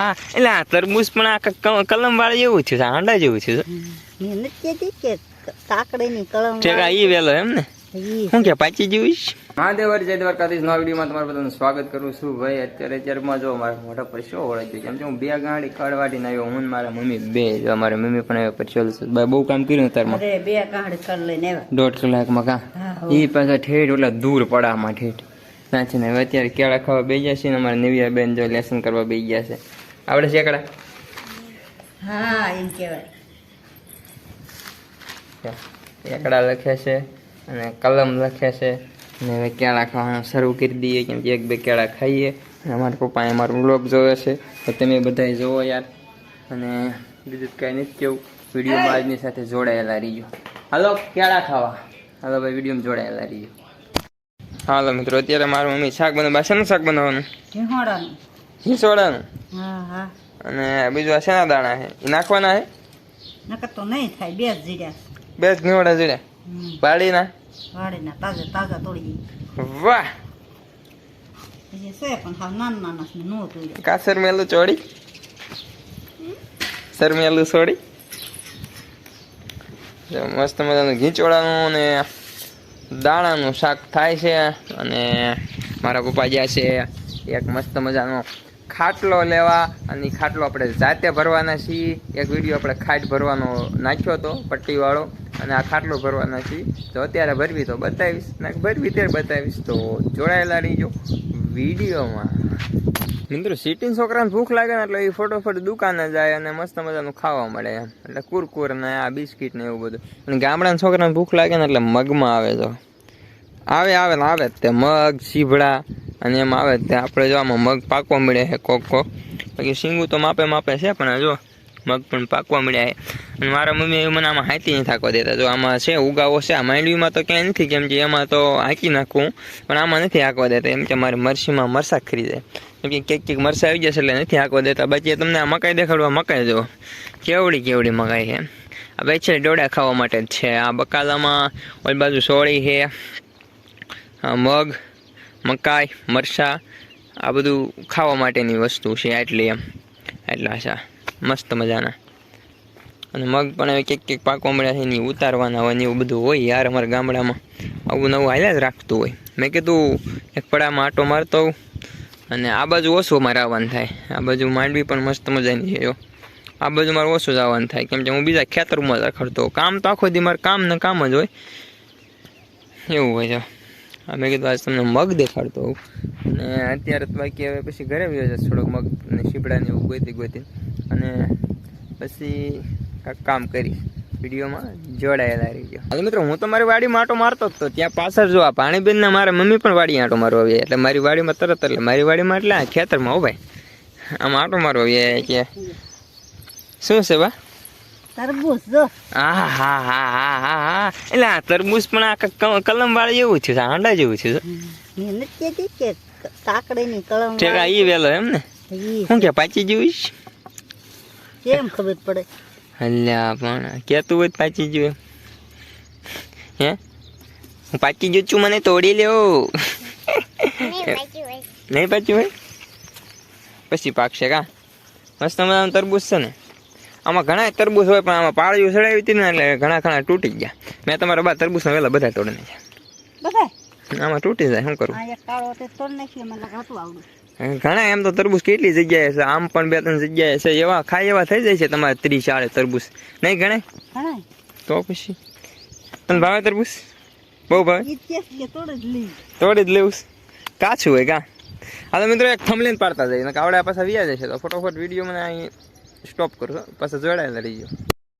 હા એટલે આ તરબૂચ પણ આ કલમ વાળી જેવું છે હાંડા જેવું છે. મેં નથી કહેતી કે કાકડીની કળમ ઠેક આ ઈ વેલો એમ ને? ઈ. શું કે પાછી જેવું છે જય દ્વારકાધીશ નવા વિડીયોમાં તમારું બધાનું સ્વાગત કરું છું. ભાઈ અત્યારે અત્યારમાં જો મારા મોઢા પર શું ગયું કેમ કે હું બે ગાડી કડવાટીને આવ્યો હું મારા મમ્મી બે. જો મારા મમ્મી પણ આવ્યો ભાઈ બહુ કામ કર્યું તારમાં બે ગાડી કર લઈને આવ્યા. દોઢ કલાકમાં કાં? કા એ પાછા ઠેઠ એટલે દૂર પડામાં ઠેઠ. ના છે ને હવે અત્યારે કેળા ખાવા બે ગયા છે ને અમારા નવિયા બેન જો લેસન કરવા બે ગયા છે. આપણે શેકડા હા એમ કહેવાય. એકડા લખે છે અને કલમ લખે છે. અને હવે કેળા ખાવાનું શરૂ કરી દઈએ કેમ કે એક બે કેળા ખાઈએ. અને અમારા પપ્પાએ અમારો વ્લોગ જોયો છે. તો તમે બધાય જોવો યાર. અને બીજું કાંઈ નથી કેવું. વિડીયોમાં આજની સાથે જોડાયેલા રહીજો. હાલો કેળા ખાવા. હાલો ભાઈ વિડીયોમાં જોડાયેલા રહીજો. હાલો મિત્રો અત્યારે મારું મમ્મી શાક બનાવવા શેનું શાક બનાવવાનું? હિસોડાનું હા હા. અને બીજું આ શેના દાણા છે? એ નાખવાના છે? નકર તો નહીં થાય બે જ જીડ્યા બે જ ઘીવડા જોડ્યા બાળીના વાડીના? તાજા તાજા તોડી વાહ! પછી છે પણ હાવ નાના નાના છે નો તોડ્યા. કા સરમેલું ચોડી સરમેલું છોડી મસ્ત મજાનું ઘીંચોળાનું ને દાણાનું શાક થાય છે અને મારા પપ્પા જ્યાં છે એક મસ્ત મજાનો ખાટલો લેવા અને ખાટલો આપણે જાતે ભરવાના છીએ. એક વીડિયો આપણે ખાટ ભરવાનો નાખ્યો હતો, પટ્ટીવાળો, અને આ ખાટલો ભરવાના છીએ. તો અત્યારે ભરવી તો બતાવીશ. ને, ભરવી ત્યારે બતાવીશ. તો જોડાયેલા રહીજો વિડીયોમાં. મિત્રો સિટીન છોકરાને ભૂખ લાગે ને એટલે એ ફટોફટ દુકાને જાય અને મસ્ત મજાનું ખાવા મળે એટલે કુરકુર ને આ બિસ્કિટ ને એવું બધું. અને ગામડાના છોકરાને ભૂખ લાગે ને એટલે મગમાં આવે તો. આવે આવે ને આવે તે મગ સીભડા અને એમ આવે તે આપણે જો આમાં મગ પાકવા મળે છે, કોક કોક. બાકી શીંગું તો માપે માપે છે, પણ જો મગ પણ પાકવા મળ્યા છે. અને મારા મમ્મી એવું મને આમાં હાંકી નહીં થાકવા દેતા. જો આમાં છે, ઉગાવો છે. આ માંડવીમાં તો ક્યાંય નથી, કેમ કે એમાં તો હાંકી નાખવું પણ આમાં નથી હાંકવા દેતા. એમ કે મારે મરસીમાં મરસા ખરી જાય. કેમ કે ક્યાંક ક્યાંક મરસા આવી જશે એટલે નથી હાંકવા દેતા. બાકી તમને આ મકાઈ દેખાડવા મકાઈ જો. કેવડી કેવડી મકાઈ છે. આ ભાઈ છે ડોડા ખાવા માટે જ છે. આ બકાલામાં ઓલી બાજુ સોળી છે. મગ મકાઈ, મરચાં, આ બધું ખાવા માટેની વસ્તુ છે આટલી એમ. એટલા છે. મસ્ત મજાના. અને મગ પણ હવે ક્યાંક ક્યાંક પાકવા મળ્યા છે એની ઉતારવાના હોય એવું બધું હોય યાર અમારા ગામડામાં. આવું નવું હાલ્યા જ રાખતું હોય. મેં કીધું એક પડામાં આટો મારતો અને આ બાજુ ઓછું મારે આવવાનું થાય. આ બાજુ માંડવી પણ મસ્ત મજાની છે, જો. આ બાજુ મારે ઓછું જ આવવાનું થાય. કેમ કે હું બીજા ખેતરમાં જ રખડતો કામ તો આખો દી મારે કામ ને કામ જ હોય. એવું હોય છે આ મેં કીધું આજ તમને મગ દેખાડતો હોઉં. અને અત્યારે તો બાકી હવે પછી ઘરે આવ્યો છે થોડોક મગ અને શીપડા ને એવું ગોતી ગોતી. અને પછી કામ કરી. વિડીયોમાં જોડાયેલા રહી ગયો હાલ મિત્રો, હું તો મારી વાડીમાં આંટો મારતો જ તો. ત્યાં પાછળ જો આ પાણીબેન ના મારા મમ્મી પણ વાડી આંટો મારવા આવી એટલે મારી વાડીમાં તરત એટલે મારી વાડીમાં એટલે ખેતરમાં હો ભાઈ. આમાં આંટો મારવા આવી કે શું છે બા? તરબૂચ જો. હા હા હા હા હા હા. એટલે આ તરબૂચ પણ આ ક- કલમ વાળી જેવું છે હાંડા જેવું છે. મેં નથી કે કાકડીની કળમ ઠેક ઈ વેલો એમ ને? ઈ. કે પાછી જેવું છે કેમ ખબર પડે? અલ્યા પણ કેતું હોય પાચી જોયું હે? હું પાચી જો છું મને તોડી લેવો નહીં પાછી હોય? પછી પાકશે કા? મસ્ત મજાનું તરબૂચ છે ને? આમાં ઘણા તરબૂચ હોય પણ આમાં પાળીઓ ચડાવી હતી ને એટલે ઘણા ઘણા તૂટી ગયા. મેં તમારા બા તરબૂચના વેલા બધા તોડી નાખ્યા. આમાં તૂટી જાય શું કરું? ઘણા એમ તો તરબૂચ કેટલી જગ્યાએ છે? આમ પણ બે ત્રણ જગ્યાએ છે. એવા ખાય એવા થઈ જાય છે તમારે ત્રીસ ચાળે તરબૂચ. નહીં ગણે તો પછી? તને ભાવે તરબૂચ? બહુ ભાવે? તોડ જ લઈ. તોડી જ લેવું કાચું હોય કા? હા તો મિત્રો એક થમલીન પાડતા જઈએ. કાવડા પાછા વ્યા જશે તો ફટોફટ વીડિયો મને અહીં સ્ટોપ કરશો પાછા જોડાયેલા રહી ગયો.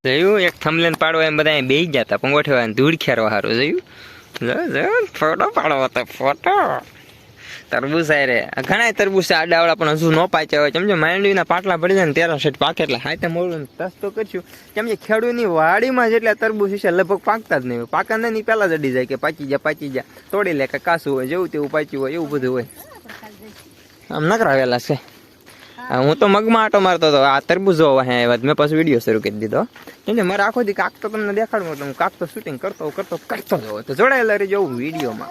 જોયું, એક થમલેન પાડો એમ બધા બે ગયા હતા પંગોઠવા ધૂળ ખેરવા સારું જોયું? ફોટો પાડો હતો ફોટો. તરબૂચ રે ઘણા તરબૂચ આડાવડા પણ હજુ ન પાચ્યા હોય. સમજો માંડવીના પાટલા પડી જાય ને તેરા સેટ પાકે એટલે હાથે મોડું ટસ તો કરશું. કેમ કે ખેડૂતની વાડીમાં જેટલા તરબૂચ છે, લગભગ પાકતા જ નહીં પાકા નહીં, પહેલાં જ જાય કે પાકી જા પાકી જા તોડી લે કે કાસું હોય, જેવું તેવું પાચ્યું હોય, એવું બધું હોય. આમ નકરાવેલા છે. હા, તો મગમાં આટો મારતો હતો. આ તરબૂજો જોવા હે આવ્યા. મેં પછી વીડિયો શરૂ કરી દીધો. એટલે મારે આખો દી કાક તો તમને દેખાડવું એટલે હું કાક તો શૂટિંગ કરતો કરતો કરતો જ હોઉં. તો જોડાયેલા રહી જવું વિડીયોમાં.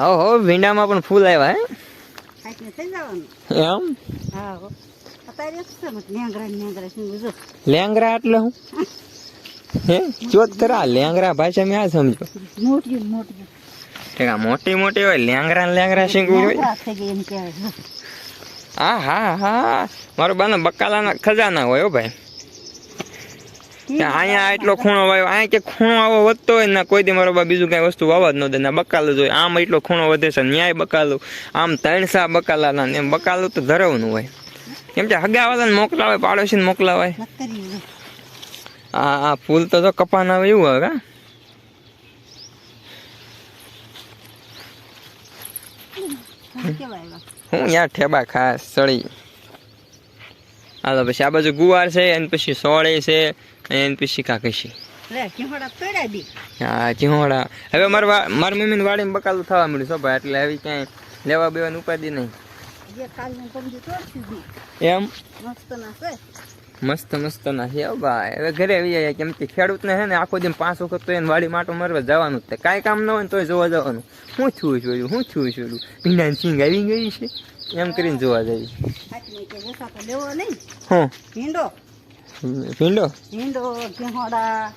હો હો ભીંડામાં પણ ફૂલ આવ્યા હે? એમ? લેંગરા એટલે હું? હે? ચોત કરા લેંગરા ભાષા મેં આ સમજો. મોટી મોટી. મોટી મોટી હોય લેંગરા લેંગરા શીખવું હોય નેંગરા થઈ ગઈ એમ કહેવાય હા હા હા. મારો બાના બકાલાના ખજાના હોય હો ભાઈ. અહીંયા એટલો ખૂણો વાયો. અહીંયા કે ખૂણો આવો વધતો હોય ને કોઈ દી મારો બા બીજું કઈ વસ્તુ વાવા જ ન દે. ને બકાલું જ હોય. આમ એટલો ખૂણો વધે છે ન્યાય બકાલું. આમ ત્રણસા બકાલાના ને એમ બકાલું તો ધરવનું હોય. કેમ કે હગાવાલાને મોકલાવે પાડોશીને મોકલાવાય. હા હા ફૂલ તો જો કપાના આવે એવું હોય કા શું કહેવાય એવા? હું યાર ઠેબા ખાસ સળી. હાલો પછી આ બાજુ ગુવાર છે એની પછી સોળે છે એની પછી કાકશી હા ચીહોડા હવે મારા મારી મમ્મીની વાડીમાં બકાલું થવા મળ્યું છો ભાઈ એટલે આવી ક્યાંય લેવા બેવાની ઉપાધિ નહીં. એમ? મસ્ત ના છે. મસ્ત મસ્ત ના છે ભાઈ. હવે ઘરે આવી જાય કેમ કે ખેડૂતને છે ને આખો દિન પાંચ વખત તો એને વાડી માટો મારવા જવાનું જ કાંઈ કામ ન હોય ને તોય જોવા જવાનું. હું છું જોયું હું છું જોયું. ભીંડા સિંગ આવી ગઈ છે. એમ કરીને જોવા જઈએ હા. ભીંડો ભીંડો ભીંડો કેહોડા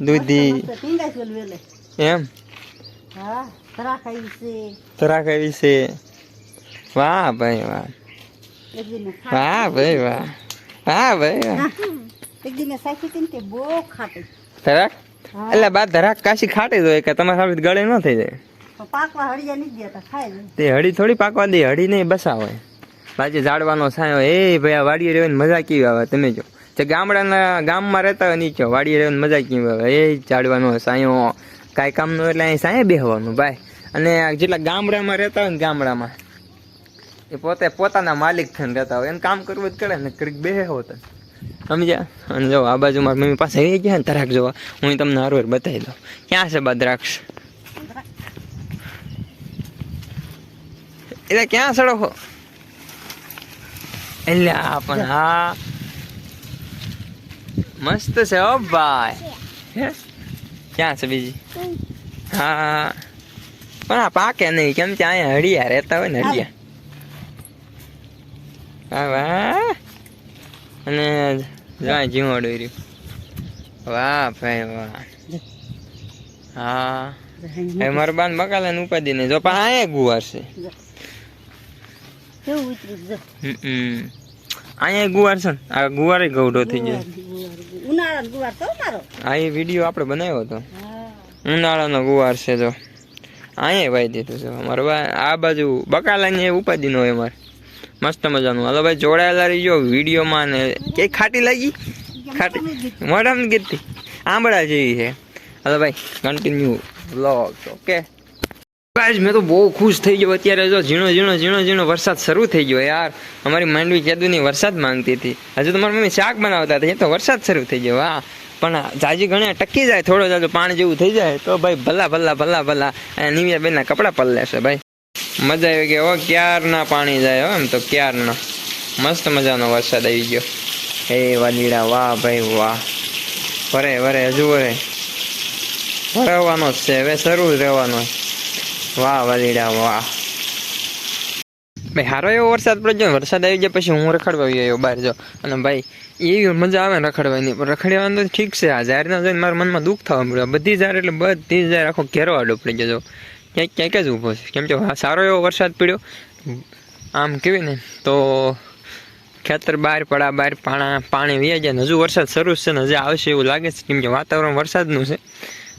દૂધી. છે એમ? હા તરા ખાઈ છે. તરાક આવી છે. વાહ ભાઈ વાહ. વાહ. ભાઈ વાહ. વાહ ભાઈ એક દિન સાચી હતી ને તે બહુ ખાટી. તરાક એટલે બા ધરાક કાશી ખાટી હોય કે તમારા સામે ગળે ન થઈ જાય? પાકવા હળિયા નહીં દેતા ખાય તે હળી થોડી પાકવા દે હળી નહીં બસા હોય. પાછી ઝાડવાનો સાયો એ ભાઈ આ વાડીએ રહેવાની મજા કેવી આવે તમે જો. જે ગામડાના ગામમાં રહેતા હોય નીચે વાડીએ રહેવાની મજા કેવી આવે. એ ઝાડવાનો સાયો કાંઈ કામનું એટલે અહીં સાંયે બેહવાનું ભાઈ. અને જેટલા ગામડામાં રહેતા હોય ને ગામડામાં એ પોતે પોતાના માલિક થઈને રહેતા હોય. એને કામ કરવું જ કરે ને કરીક બે હોત સમજ્યા? અને જો આ બાજુ મારી મમ્મી પાસે આવી ગયા ને તરાક જોવા હું તમને હારવાર બતાવી દઉં. ક્યાં છે બા દ્રાક્ષ એટલે ક્યાં સડો એટલે પણ હા મસ્ત છે હો ભાઈ. હે? ક્યાં છે બીજી? હા. પણ આ પાકે નહીં. કેમ કે અહીંયા હળિયા રહેતા હોય ને હળિયા. વાહ. અને જાય જીવાડું રહ્યું. વાહ ભાઈ વાહ. હા. એ મારા બાન બકાલા ઉપાધિ ને જો પણ ગુવાર છે. અહીંયા ગુવાર છે ને આ ગુવારે ગૌડો થઈ ગયો. ઉનાળા ગુવાર. તો મારો આ એ વીડિયો આપણે બનાવ્યો હતો. ઉનાળાનો ગુવાર છે જો. અહીંયા વાઈ દીધું છે અમારે આ બાજુ બકાલાની ઉપાધિ નો હોય અમારે. મસ્ત મજાનું. હાલો ભાઈ, જોડાયેલા રહીજો વિડીયોમાં ને કે ખાટી લાગી? ખાટી. મોઢામાં ગીતી આંબળા જેવી છે. હાલો ભાઈ કન્ટિન્યુ બ્લોગ ઓકે ગાઈઝ મેં તો બહુ ખુશ થઈ ગયો. અત્યારે જો ઝીણો ઝીણો ઝીણો ઝીણો વરસાદ શરૂ થઈ ગયો યાર. અમારી માંડવી કેદુની વરસાદ માંગતી હતી. હજુ તો મારી મમ્મી શાક બનાવતા હતા, એ તો વરસાદ શરૂ થઈ ગયો. હા પણ જાજી ગણે ટકી જાય, થોડો જાજો પાણી જેવું થઈ જાય, તો ભાઈ ભલા ભલા ભલા ભલા. નિમિયા બેનના કપડાં પલ્લે છે ભાઈ. મજા આવી ગઈ. હો ક્યારના પાણી જાય હો એમ તો ક્યારના? મસ્ત મજાનો વરસાદ આવી ગયો. હે વાલીડા વાહ ભાઈ, વાહ. વરે વરે, હજુ વરે. ભરાવાનો જ છે. હવે શરૂ રહેવાનો. વાહ વાલીડા વાહ. ભાઈ સારો એવો વરસાદ પડ્યો વરસાદ આવી ગયા પછી હું રખડવા આવ્યો બહાર, જો. અને ભાઈ, એવી મજા આવે રખડવાની. પણ રખડવાનું તો ઠીક છે. આ ઝાડના જોઈને મારા મનમાં દુઃખ થવા મળ્યું બધી ઝાડ એટલે બધી ઝાડ આખો ઘેરો આડો પડી ગયો ક્યાંક ક્યાંક જ ઊભો છે? કેમ કે સારો એવો વરસાદ પડ્યો. આમ કેવી ને, તો ખેતર બહાર પડા બહાર પાણા પાણી વ્યા જાય હજુ વરસાદ શરૂ છે ને હજી આવશે એવું લાગે છે, કેમ કે વાતાવરણ વરસાદનું છે.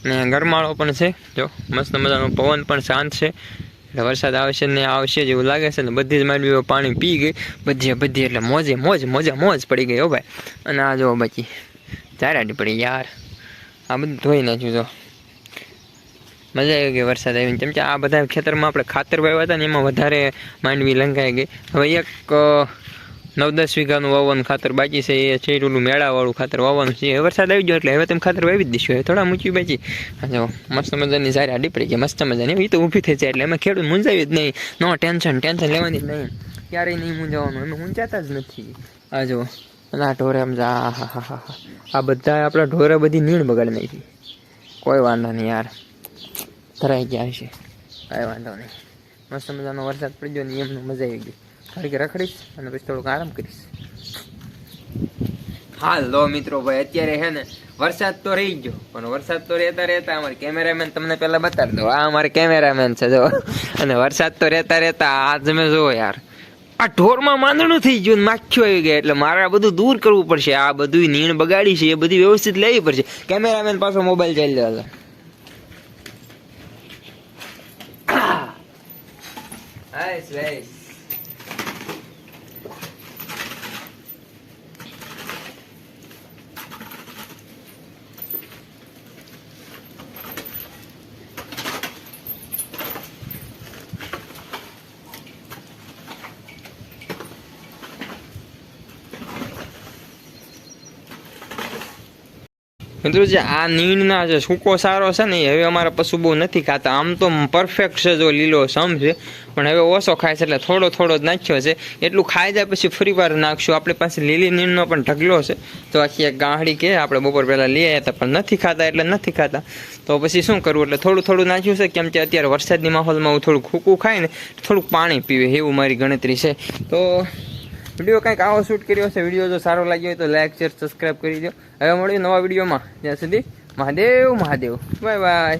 ને ગરમાળો પણ છે, જો, મસ્ત મજાનો પવન પણ શાંત છે. એટલે વરસાદ આવશે ને આવશે જ એવું લાગે છે ને, બધી જ માંડવીઓ પાણી પી ગઈ, બધી બધી એટલે મોજે મોજ મોજા મોજ પડી ગઈ હો ભાઈ. અને આ જો બાકી ચારાડી પડી યાર. આ બધું ધોઈ નાખ્યું જો. મજા આવી ગઈ વરસાદ આવીને. કેમ કે આ બધા ખેતરમાં આપણે ખાતર વાવ્યા હતા ને એમાં વધારે માંડવી લંકાઈ ગઈ. હવે એક નવ દસ વીઘાનું વાવવાનું ખાતર બાકી છે. એ છે મેળાવાળું ખાતર વાવવાનું છે. વરસાદ આવી ગયો એટલે હવે તમે ખાતર વાવી જ દઈશું. હવે થોડા મૂકી બાકી. મસ્ત મજાની સારી આડી પડી ગઈ, મસ્ત મજાની. એ તો ઊભી થઈ જાય એટલે એમાં ખેડૂત મૂંઝાવી જ નહીં. નો ટેન્શન ટેન્શન લેવાની જ નહીં. ક્યારેય નહીં મૂંઝાવાનું. એમાં મૂંઝાતા જ નથી. આ જો ના ઢોરે આમ જા હા હા હા હા આ બધા આપણા ઢોરે બધી નીણ બગાડી નાખી. કોઈ વાંધો નહીં યાર. ધરાઈ ગયા હશે કાંઈ વાંધો નહીં મસ્ત મજાનો વરસાદ પડી ગયો ને એમનો મજા આવી ગઈ ઘડીક રખડીશ અને પછી થોડુંક આરામ કરીશ હાલો મિત્રો ભાઈ અત્યારે હે ને વરસાદ તો રહી ગયો પણ વરસાદ તો રહેતા રહેતા અમારે કેમેરામેન તમને પહેલા બતાવી દો આ અમારે કેમેરામેન છે જો અને વરસાદ તો રહેતા રહેતા આ તમે જુઓ યાર આ ઢોરમાં માંદણું થઈ ગયું માખ્યું આવી ગયા એટલે મારે આ બધું દૂર કરવું પડશે, આ બધું નીણ બગાડી છે, એ બધી વ્યવસ્થિત લેવી પડશે. કેમેરામેન પાછો મોબાઈલ ચાલી રહ્યો Ah, nice, nice. મિત્રો જે આ નીણના જે સૂકો સારો છે ને હવે અમારા પશુ બહુ નથી ખાતા. આમ તો પરફેક્ટ છે જો લીલો સમ છે પણ હવે ઓછો ખાય છે એટલે થોડો થોડો જ નાખ્યો છે. એટલું ખાઈ જાય પછી ફરી વાર નાખશું. આપણી પાસે લીલી નીણનો પણ ઢગલો છે. તો આખી એક ગાંહડી કે આપણે બપોર પહેલાં લઈ આવ્યા હતા, પણ નથી ખાતા એટલે નથી ખાતા. તો પછી શું કરવું? એટલે થોડું થોડું નાખ્યું છે, કેમ કે અત્યારે વરસાદની માહોલમાં હું થોડું ખૂકું ખાય ને થોડુંક પાણી પીવે. એવું મારી ગણતરી છે. તો વીડિયો કંઈક આવો શૂટ કર્યો છે વીડિયો જો સારો લાગ્યો હોય તો લાઈક શેર સબસ્ક્રાઈબ કરી દો હવે મળ્યું નવા વિડીયોમાં. ત્યાં સુધી મહાદેવ મહાદેવ. Bye bye